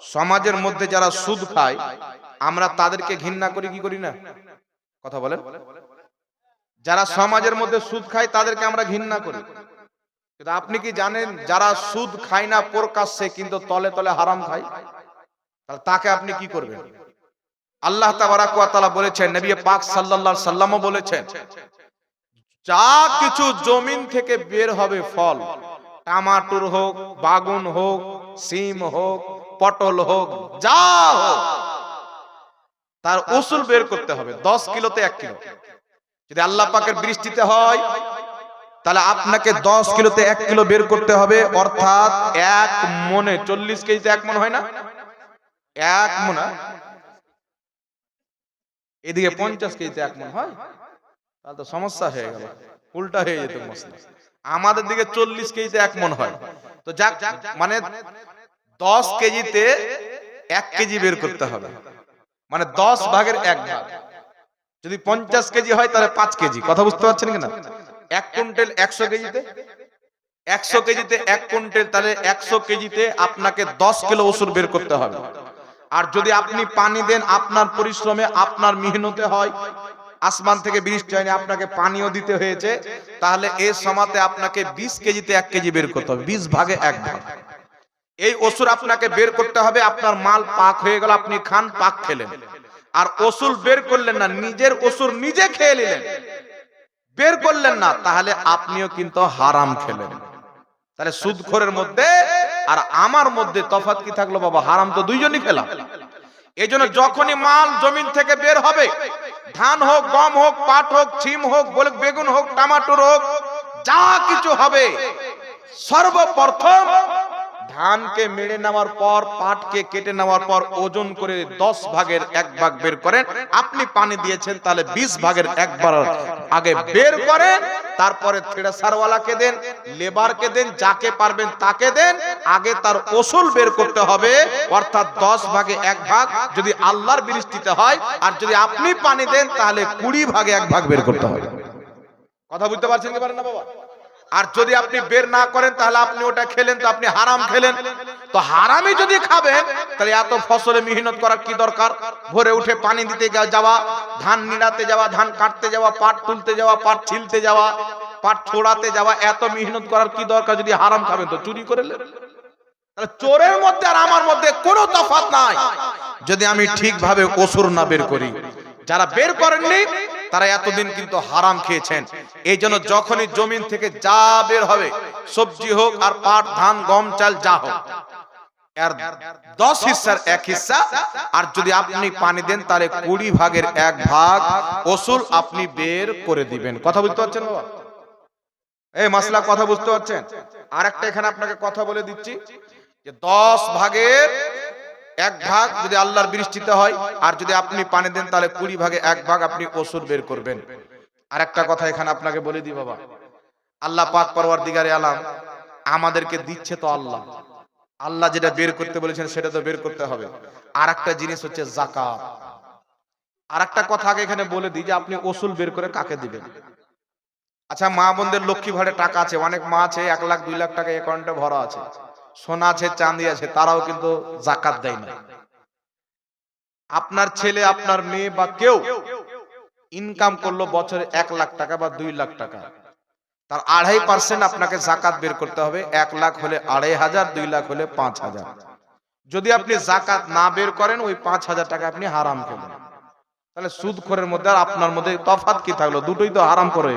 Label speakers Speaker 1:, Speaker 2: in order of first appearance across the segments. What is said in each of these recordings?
Speaker 1: সমাজের মধ্যে যারা সুদ খায়, আমরা তাদেরকে ঘৃণা করি, কি করি না? কথা বলেন। যারা সমাজের মধ্যে সুদ খায়, তাদেরকে আমরা ঘৃণা করি। কিন্তু আপনি কি জানেন, যারা সুদ খায় না প্রকাশ্যে, কিন্তু তলে তলে হারাম খায়? তাহলে তাকে আপনি কি করবেন? আল্লাহ তাবারাক ওয়া তাআলা বলেছেন, নবী পাক আলাইহি সাল্লামও বলেছেন, যা কিছু জমিন থেকে বের হবে ফল টমাটোর হোক, বাগুন হোক, সিম হোক পটল হোক, যা হোক, তার উসুল বের করতে হবে, দশ কিলোতে এক কিলো। যদি আল্লাহ পাকের বৃষ্টিতে হয়, তাহলে আপনাকে দশ কিলোতে এক কিলো বের করতে হবে, অর্থাৎ এক মনে, চল্লিশ কেজিতে এক মন হয় না? এক মনে। এদিকে পঞ্চাশ কেজিতে এক মন হয়? তাহলে তো সমস্যা হয়ে গেল, উল্টা হয়ে যেত মশলা আমাদের দিকে চল্লিশ কেজিতে এক মন হয়। তো যাক মানে দশ কেজিতে এক কেজি বের করতে হবে। মানে দশ ভাগের এক ভাগ। যদি পঞ্চাশ কেজি হয়, তাহলে পাঁচ কেজি। কথা বুঝতে পারছেন কিনা? এক কুইন্টাল একশো কেজিতে? একশো কেজিতে এক কুইন্টাল, তাহলে একশো কেজিতে আপনাকে দশ কিলো ওষুধ বের করতে হবে। আর যদি আপনি পানি দেন, আপনার পরিশ্রমে আপনার মেহনতে হয়, আসমান থেকে বৃষ্টি হয়নি, আপনাকে পানিও দিতে হয়েছে, তাহলে এই সমাতে আপনাকে বিশ কেজিতে এক কেজি বের করতে হবে। বিশ ভাগে এক ভাগ। এই ওষুধ আপনাকে বের করতে হবে, আপনার মাল পাক হয়ে গেল, আপনি খান, পাক খেলেন। আর ওষুধ বের করলেন না, নিজের ওষুধ নিজে খেয়ে নিলেন। বের করলেন না, তাহলে আপনিও কিন্তু হারাম খেলেন। তাহলে সুদখোরের মধ্যে আর আমার মধ্যে তফাৎ কি থাকল বাবা? হারাম তো দুইজনই খেলাম। এই জন্য যখনই মাল জমিন থেকে বের হবে, ধান হোক, গম হোক, পাট হোক, ছিম হোক, বলে, বেগুন হোক, টমাটোর হোক, যা কিছু হবে, সর্বপ্রথম ধানকে মেরে নেওয়ার পর, পাটকে কেটে নেওয়ার পর ওজন করে দশ ভাগের এক ভাগ বের করেন। আপনি পানি দিয়েছেন, তাহলে বিশ ভাগের একবার আগে বের করেন, তারপরে থ্রেসারওয়ালাকে দেন, লেবারকে দেন, যাকে পারবেন তাকে দেন, আগে তার ওসুল বের করতে হবে, অর্থাৎ দশ ভাগে এক ভাগ যদি আল্লাহর বৃষ্টিতে হয়, আর যদি আপনি পানি দেন, তাহলে কুড়ি ভাগে এক ভাগ বের করতে হবে। কথা বুঝতে পারছেন কি পারেন না, বাবা? আর যদি আপনি বের না করেন, তাহলে আপনি ওটা খেলেন, তো আপনি হারাম খেলেন। তো হারামই যদি খাবেন, তাহলে এত ফসলে মেহনত করার কি দরকার? ভোরে উঠে পানি দিতে যাওয়া, ধান নিড়াতে যাওয়া, ধান কাটতে যাওয়া, পাট তুলতে যাওয়া, পাট ছিলতে যাওয়া, পাট ছোড়াতে যাওয়া, এত মেহনত করার কি দরকার যদি হারাম খাবেন তো? চুরি করে। তাহলে চোরের মধ্যে আর আমার মধ্যে কোনো তফাৎ নাই। যদি আমি ঠিকভাবে ওসুর না বের করি। যারা বের করেননি তারা এতদিন কিন্তু হারাম খেয়েছেন। এই জন্য যখনই জমিন থেকে যা বের হবে, সবজি হোক আর পাট, ধান, গম, চাল, যা হোক দশ এক আর যদি আপনি পানি দেন, তাহলে কুড়ি ভাগের এক ভাগ ওসুল আপনি বের করে দিবেন। কথা বুঝতে পারছেন এই মাসলা, কথা বুঝতে পারছেন? আর একটা এখানে আপনাকে কথা বলে দিচ্ছি, যে দশ ভাগের এক ভাগ যদি আল্লাহর বৃষ্টিতে হয়, আর যদি আপনি পানি দেন, তাহলে কুড়ি ভাগে এক ভাগ আপনি ওষুধ বের করবেন। আর একটা কথা এখানে আপনাকে বলে দিই বাবা, আল্লাহ পাক পরওয়ার দিগারে আলাম, আমাদেরকে দিচ্ছে তো আল্লাহ। আল্লাহ যেটা বের করতে বলেছেন, সেটা তো বের করতে হবে। আর একটা জিনিস হচ্ছে জাকাত আর একটা কথা আগে এখানে বলে দিই যে আপনি ওসুল বের করে কাকে দিবেন? আচ্ছা মা বোনদের লক্ষ্মী ভাড়ে টাকা আছে, অনেক মা আছে, এক লাখ, দুই লাখ টাকা অ্যাকাউন্টে ভরা আছে। সোনা আছে, চাঁদি আছে, তারাও কিন্তু জাকাত দেয় না। আপনার ছেলে, আপনার মেয়ে বা কেউ ইনকাম করল বছরে এক লাখ টাকা বা দুই লাখ টাকা, তার আড়াই পার্সেন্ট আপনাকে জাকাত বের করতে হবে। এক লাখ হলে আড়াই হাজার, দুই লাখ হলে পাঁচ হাজার। যদি আপনি জাকাত না বের করেন, ওই পাঁচ হাজার টাকা আপনি হারাম খেলেন। তাহলে সুদ খোরের মধ্যে আর আপনার মধ্যে তফাৎ কি থাকল? দুটোই তো হারাম করে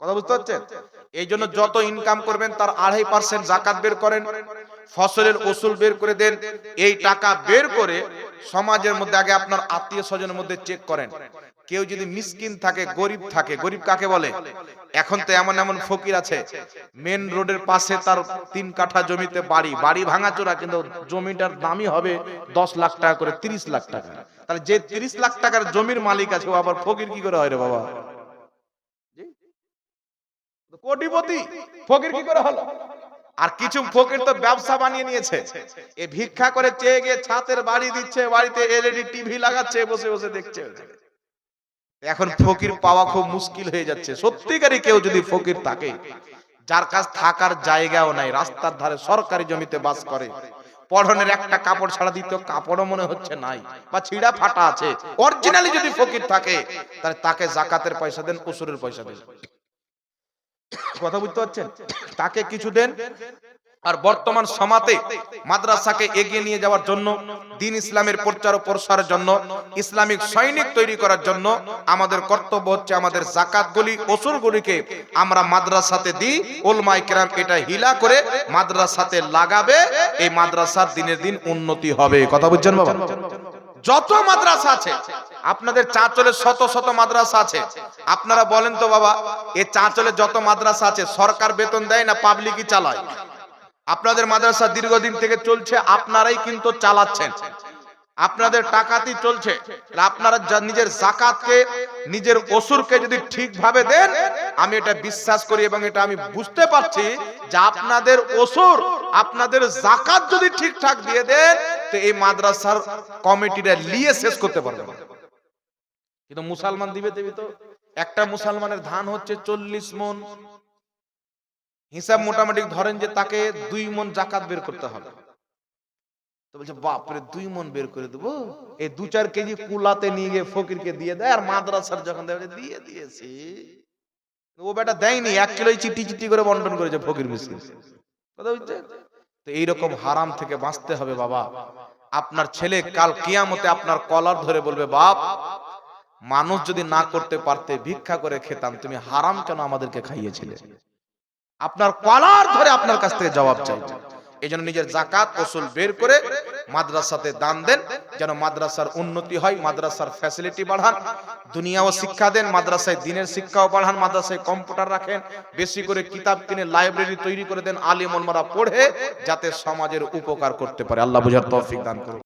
Speaker 1: কথা বুঝতে পারছেন? এই জন্য যত ইনকাম করবেন, তার আড়াই পার্সেন্ট জাকাত বের করেন, ফসলের ওসুল বের করে দেন, এই টাকা বের করে সমাজের মধ্যে আগে আপনার আত্মীয় স্বজনের মধ্যে চেক করেন। কেউ যদি মিসকিন থাকে, গরিব থাকে, গরিব কাকে বলে? এখন তো এমন এমন ফকির আছে মেন রোডের পাশে তার তিন কাঠা জমিতে বাড়ি বাড়ি ভাঙাচোরা, কিন্তু জমিটার দামই হবে দশ লাখ টাকা করে, তিরিশ লাখ টাকা। তাহলে যে তিরিশ লাখ টাকার জমির মালিক আছে, ও আবার ফকির কি করে হয় রে বাবা? কোটিপতি, ফকির কি করে হলো? আর কিছু ফকির তো ব্যবসা বানিয়ে নিয়েছে। এ ভিক্ষা করে চেয়ে গিয়ে ছাতের বাড়ি দিচ্ছে, বাড়িতে এলইডি, টিভি লাগাচ্ছে, বসে বসে দেখছে। এখন ফকির পাওয়া খুব মুশকিল হয়ে যাচ্ছে। সত্যিকারই কেউ যদি ফকির থাকে, যার কাছ থাকার জায়গাও নাই, রাস্তার ধারে সরকারি জমিতে বাস করে পড়নের একটা কাপড় ছাড়া দিত কাপড়ও মনে হচ্ছে নাই, বা ছিঁড়া ফাটা আছে, অরিজিনালি যদি ফকির থাকে, তাহলে তাকে জাকাতের পয়সা দেন, উসুরের পয়সা দেন। কথা বুঝতে পারছেন? তাকে কিছু দেন আর বর্তমান সমাতে মাদ্রাসাকে এগিয়ে নিয়ে যাওয়ার জন্য, দিন ইসলামের প্রচার ও প্রসারের জন্য, ইসলামিক সৈনিক তৈরি করার জন্য আমাদের কর্তব্য হচ্ছে আমাদের জাকাতগুলি ওসুরগুলিকে আমরা মাদ্রাসাতে দিই। ওলমাই কেরাম এটা হিলা করে মাদ্রাসাতে লাগাবে, এই মাদ্রাসার দিনের দিন উন্নতি হবে। কথা বুঝছেন বাবা? যত মাদ্রাসা আছে, আপনাদের চাঁচলে শত শত মাদ্রাসা আছে। আপনারা বলেন তো বাবা এই চাঁচলে যত মাদ্রাসা আছে, সরকার বেতন দেয় না, পাবলিকই চালায়? আপনাদের মাদ্রাসা দীর্ঘদিন থেকে চলছে, আপনারাই কিন্তু চালাচ্ছেন। আপনাদের টাকাতেই চলছে। আপনারা নিজের জাকাতকে, নিজের অসুরকে যদি ঠিকভাবে দেন, আমি এটা বিশ্বাস করি এবং এটা আমি বুঝতে পারছি যে আপনাদের অসুর আপনাদের জাকাত যদি ঠিকঠাক দিয়ে দেন তো এই মাদ্রাসার কমিটিটা নিয়ে শেষ করতে পারবে না। কিন্তু মুসলমান দিবে দেবি তো। একটা মুসলমানের ধান হচ্ছে চল্লিশ মন। হিসাব মোটামুটি ধরেন যে তাকে দুই মন জাকাত বের করতে হবে। তো বলছে, বাপরে, দুই মন বের করে দেবো? এই দু চার কেজি কুলাতে নিয়ে গিয়ে ফকিরকে দিয়ে দেয়, আর মাদ্রাসার যখন দেয় দিয়ে দিয়েছি। ও বেটা দেয়নি, এক কিলোই চিটি চিটি করে বন্টন করেছে ফকির মিসকিন। কথা বুঝছে তো এইরকম হারাম থেকে বাঁচতে হবে বাবা। আপনার ছেলে কাল কিয়ামতে আপনার কলার ধরে বলবে বাপ মানুষ যদি না করতে পারতে ভিক্ষা করে খেতাম তুমি হারাম কেন আমাদেরকে খাইয়েছিলে? আপনার কলার ধরে আপনার কাছ থেকে জবাব চাইছে। এই জন্য নিজের জাকাত ওসুল বের করে মাদ্রাসাতে দান দেন, যেন মাদ্রাসার উন্নতি হয়, মাদ্রাসার ফ্যাসিলিটি বাড়ান। দুনিয়াও শিক্ষা দেন, মাদ্রাসায় দিনের শিক্ষাও বাড়ান, মাদ্রাসায় কম্পিউটার রাখেন, বেশি করে কিতাব কিনে লাইব্রেরি তৈরি করে দেন আলিম ওলমারা পড়ে, যাতে সমাজের উপকার করতে পারে। আল্লাহ বুঝার তৌফিক দান করুন।